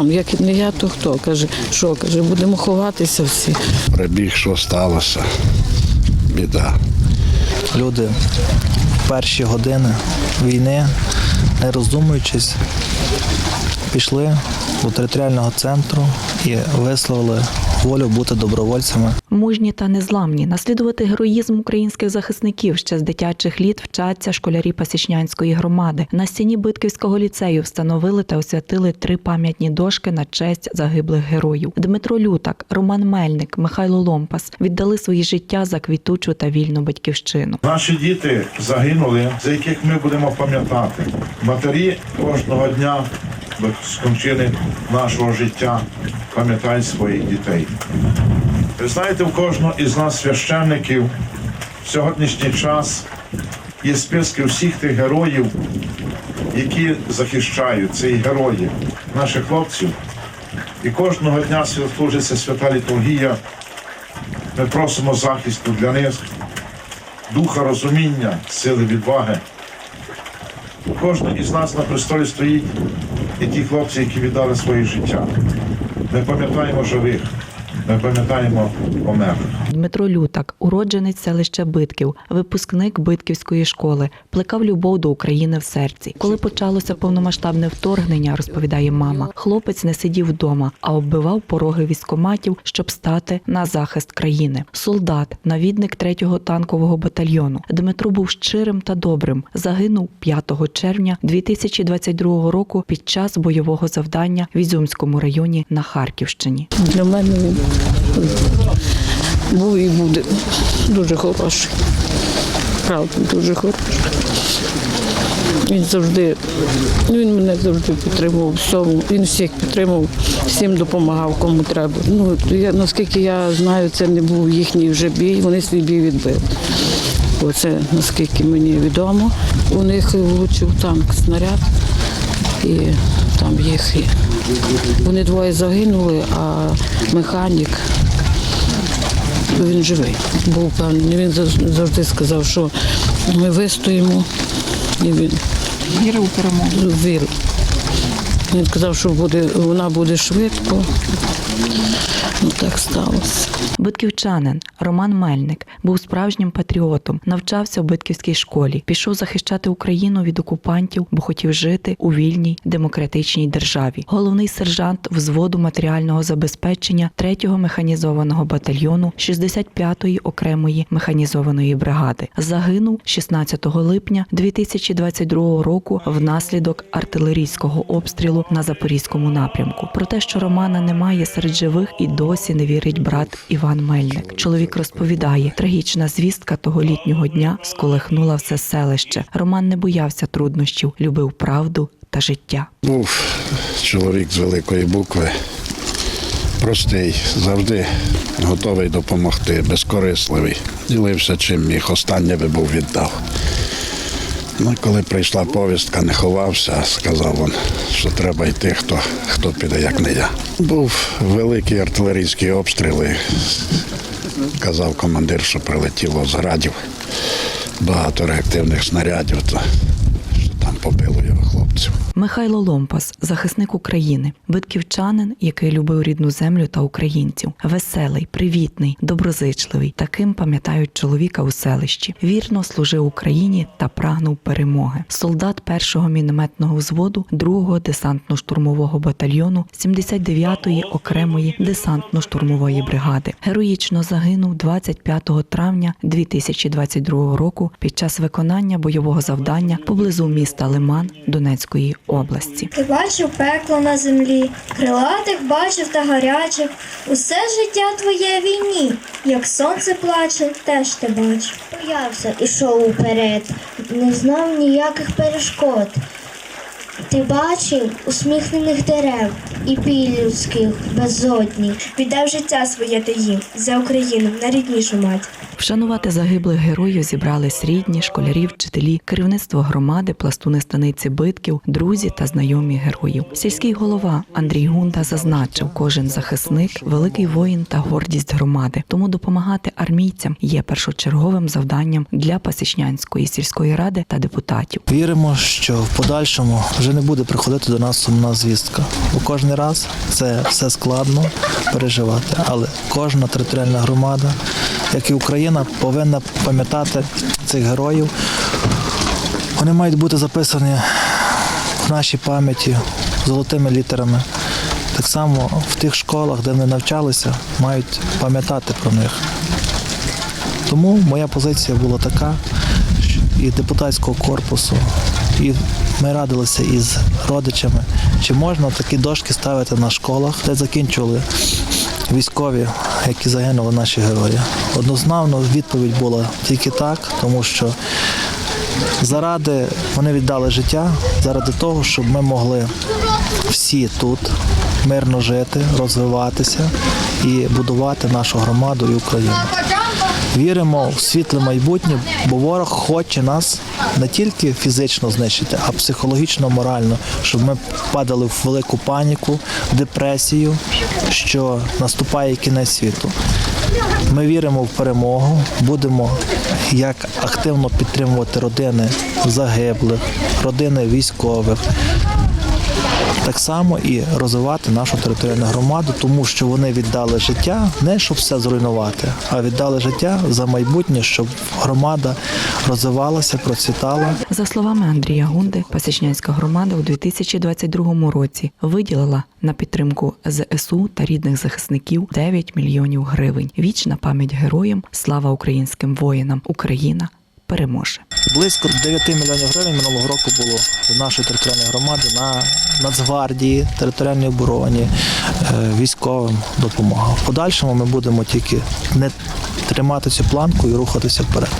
мам, як не я, то хто? Каже, що? Каже, будемо ховатися всі. Прибіг, що сталося. Біда. Люди в перші години війни, не роздумуючись, пішли до територіального центру і висловили волю бути добровольцями. Мужні та незламні наслідувати героїзм українських захисників ще з дитячих літ вчаться школярі Пасічнянської громади. На стіні Битківського ліцею встановили та освятили три пам'ятні дошки на честь загиблих героїв. Дмитро Лютак, Роман Мельник, Михайло Ломпас віддали свої життя за квітучу та вільну батьківщину. Наші діти загинули, за яких ми будемо пам'ятати. Матері кожного дня до скончини нашого життя пам'ятають своїх дітей. Ви знаєте, у кожного із нас священників в сьогоднішній час є списки всіх тих героїв, які захищають ці герої, наших хлопців. І кожного дня служиться свята літургія. Ми просимо захисту для них духа розуміння, сили відваги. Кожен із нас на престолі стоїть і ті хлопці, які віддали своє життя. Ми пам'ятаємо живих, ми пам'ятаємо померлих. Дмитро Лютак, уродженець селища Битків, випускник Битківської школи, плекав любов до України в серці. Коли почалося повномасштабне вторгнення, розповідає мама, хлопець не сидів вдома, а оббивав пороги військоматів, щоб стати на захист країни. Солдат, навідник 3-го танкового батальйону. Дмитро був щирим та добрим. Загинув 5 червня 2022 року під час бойового завдання в Ізюмському районі на Харківщині. Для мене він був і буде дуже хороший. Правда, дуже хороший. Він завжди, ну, він мене завжди підтримував всьому. Він всіх підтримував, всім допомагав, кому треба. Ну, я, наскільки я знаю, це не був їхній вже бій, вони свій бій відбили. Оце наскільки мені відомо. У них влучив танк снаряд і там їх. Вони двоє загинули, а механік він живий. Був певний. Він завжди сказав, що ми вистоїмо. І він вірив у перемогу. вірив. Він сказав, що буде, вона буде швидко. Ну так сталося. Битківчанин Роман Мельник був справжнім патріотом, навчався в битківській школі, пішов захищати Україну від окупантів, бо хотів жити у вільній демократичній державі. Головний сержант взводу матеріального забезпечення 3-го механізованого батальйону 65-ї окремої механізованої бригади. Загинув 16 липня 2022 року внаслідок артилерійського обстрілу на запорізькому напрямку. Про те, що Романа немає серед живих, і досі не вірить брат Іван Мельник. Чоловік розповідає, трагічна звістка того літнього дня сколихнула все селище. Роман не боявся труднощів, любив правду та життя. Був чоловік з великої букви. Простий, завжди готовий допомогти, безкорисливий. Ділився чим міг, останнє би був віддав. Ну, коли прийшла повістка, не ховався, сказав він, що треба йти, хто, хто піде, як не я. Був великий артилерійський обстріл. і Казав командир, що прилетіло з градів багато реактивних снарядів, то що там побило його хлопців. Михайло Ломпас, захисник України, битківчанин, який любив рідну землю та українців, веселий, привітний, доброзичливий. Таким пам'ятають чоловіка у селищі. Вірно служив Україні та прагнув перемоги. Солдат першого мінометного взводу 2-го десантно-штурмового батальйону 79-ї окремої десантно-штурмової бригади. Героїчно загинув 25 травня 2022 року під час виконання бойового завдання поблизу міста Лиман Донецької області. Ти бачив пекло на землі, крилатих бачив та гарячих. Усе життя твоє війні, як сонце плаче, теж ти бачив. Боявся, ішов уперед, не знав ніяких перешкод. Ти бачив усміхнених дерев і біль безодні. Віддав життя своє ти їм за Україну, на ріднішу мать. Вшанувати загиблих героїв зібрались рідні, школярі, вчителі, керівництво громади, пластуни станиці битків, друзі та знайомі героїв. Сільський голова Андрій Гунда зазначив, кожен захисник великий воїн та гордість громади. Тому допомагати армійцям є першочерговим завданням для Пасічнянської сільської ради та депутатів. Віримо, що в подальшому вже не буде приходити до нас сумна звістка. Бо кожен раз це все складно переживати. Але кожна територіальна громада, як і Україна, повинна пам'ятати цих героїв. Вони мають бути записані в нашій пам'яті золотими літерами. Так само в тих школах, де вони навчалися, мають пам'ятати про них. Тому моя позиція була така, і депутатського корпусу, і ми радилися із родичами, чи можна такі дошки ставити на школах, де закінчували військові, які загинули наші герої. Однозначно відповідь була тільки так, тому що заради вони віддали життя, заради того, щоб ми могли всі тут мирно жити, розвиватися і будувати нашу громаду і Україну. Віримо в світле майбутнє, бо ворог хоче нас не тільки фізично знищити, а психологічно, морально, щоб ми падали в велику паніку, депресію, що наступає кінець світу. Ми віримо в перемогу, будемо як активно підтримувати родини загиблих, родини військових. Так само і розвивати нашу територіальну громаду, тому що вони віддали життя не щоб все зруйнувати, а віддали життя за майбутнє, щоб громада розвивалася, процвітала. За словами Андрія Гунди, Пасічнянська громада у 2022 році виділила на підтримку ЗСУ та рідних захисників 9 мільйонів гривень. Вічна пам'ять героям, слава українським воїнам. Україна переможе. Близько 9 мільйонів гривень минулого року було з нашої територіальної громади на Нацгвардії, територіальній обороні, е, військовим допомога. В подальшому ми будемо тільки не тримати цю планку і рухатися вперед.